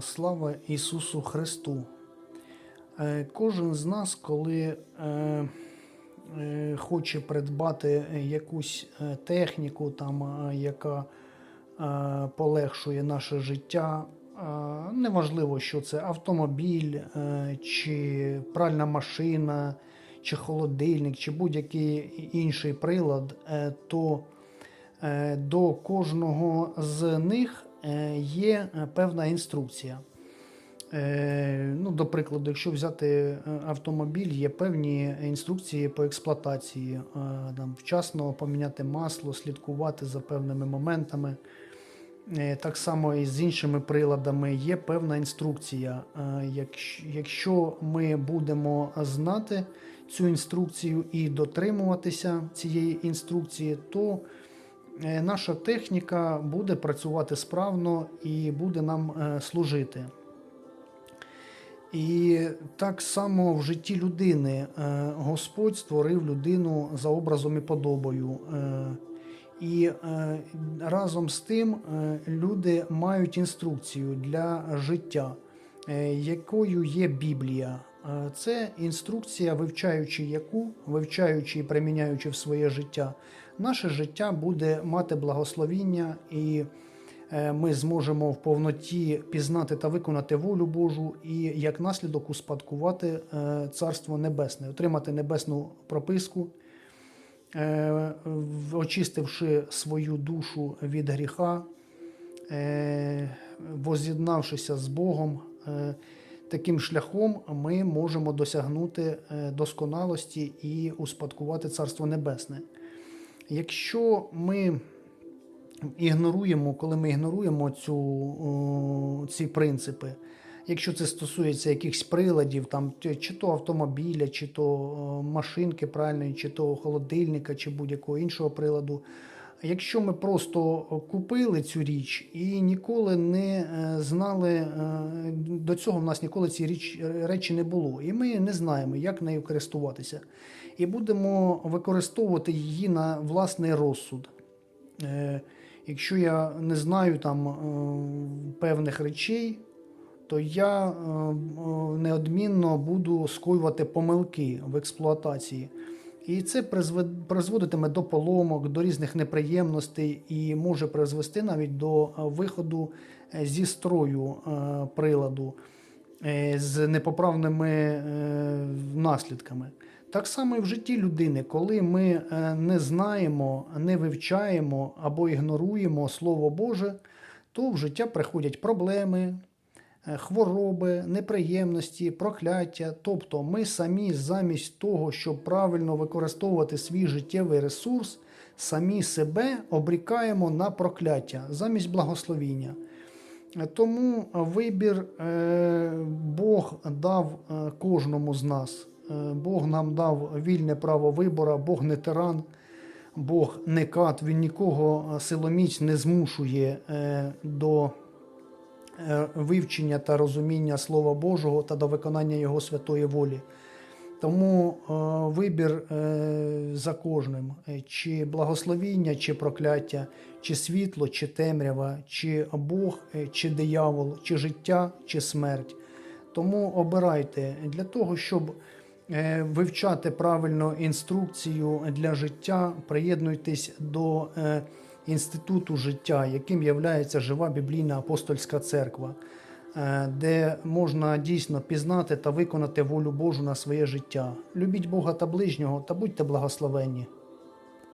Слава Ісусу Христу! Е, Кожен з нас, коли е, е, хоче придбати якусь техніку, там, яка полегшує наше життя, неважливо, що це автомобіль, чи пральна машина, чи холодильник, чи будь-який інший прилад, то до кожного з них є е, певна інструкція. Е, Ну, до прикладу, якщо взяти е, автомобіль, є певні інструкції по експлуатації, е, там, вчасно поміняти масло, слідкувати за певними моментами. Е, Так само і з іншими приладами є певна інструкція. Е, Якщо ми будемо знати цю інструкцію і дотримуватися цієї інструкції, то е, наша техніка буде працювати справно і буде нам е, служити. І так само в житті людини е, Господь створив людину за образом і подобою. Е, І е, разом з тим е, люди мають інструкцію для життя, е, якою є Біблія. Е, Це інструкція, вивчаючи яку, вивчаючи і приміняючи в своє життя, наше життя буде мати благословіння і е, ми зможемо в повноті пізнати та виконати волю Божу і як наслідок успадкувати е, Царство Небесне, отримати небесну прописку, е, очистивши свою душу від гріха, воз'єднавшися з Богом. Таким шляхом ми можемо досягнути досконалості і успадкувати Царство Небесне. Якщо ми ігноруємо, коли ми ігноруємо цю, ці принципи, якщо це стосується якихось приладів, там, чи то автомобіля, чи то машинки правильної, чи то холодильника, чи будь-якого іншого приладу. Якщо ми просто купили цю річ і ніколи не е, знали, е, до цього в нас ніколи ці річ, речі не було, і ми не знаємо, як нею користуватися. І будемо використовувати її на власний розсуд. Е, Якщо я не знаю там певних речей, то я неодмінно буду скоювати помилки в експлуатації. І це призводитиме до поломок, до різних неприємностей і може призвести навіть до е, виходу е, зі строю е, приладу з непоправними наслідками. Так само і в житті людини, коли ми не знаємо, не вивчаємо або ігноруємо Слово Боже, то в життя приходять проблеми, хвороби, неприємності, прокляття. Тобто ми самі замість того, щоб правильно використовувати свій життєвий ресурс, самі себе обрікаємо на прокляття замість благословіння. Е, Тому вибір е, Бог дав е, кожному з нас. Е, Бог нам дав вільне право вибору, Бог не тиран, Бог не кат, він нікого е, силоміць не змушує е, до е, вивчення та розуміння Слова Божого та до виконання Його святої волі. Тому е, вибір е, за кожним, е, чи благословіння, чи прокляття, чи світло, чи темрява, чи Бог, е, чи диявол, чи життя, чи смерть. Тому обирайте для того, щоб е, вивчати правильно інструкцію для життя, приєднуйтесь до е, інституту життя, яким є жива біблійна апостольська церква е, де можна дійсно пізнати та виконати волю Божу на своє життя. Любіть Бога та ближнього та будьте благословенні.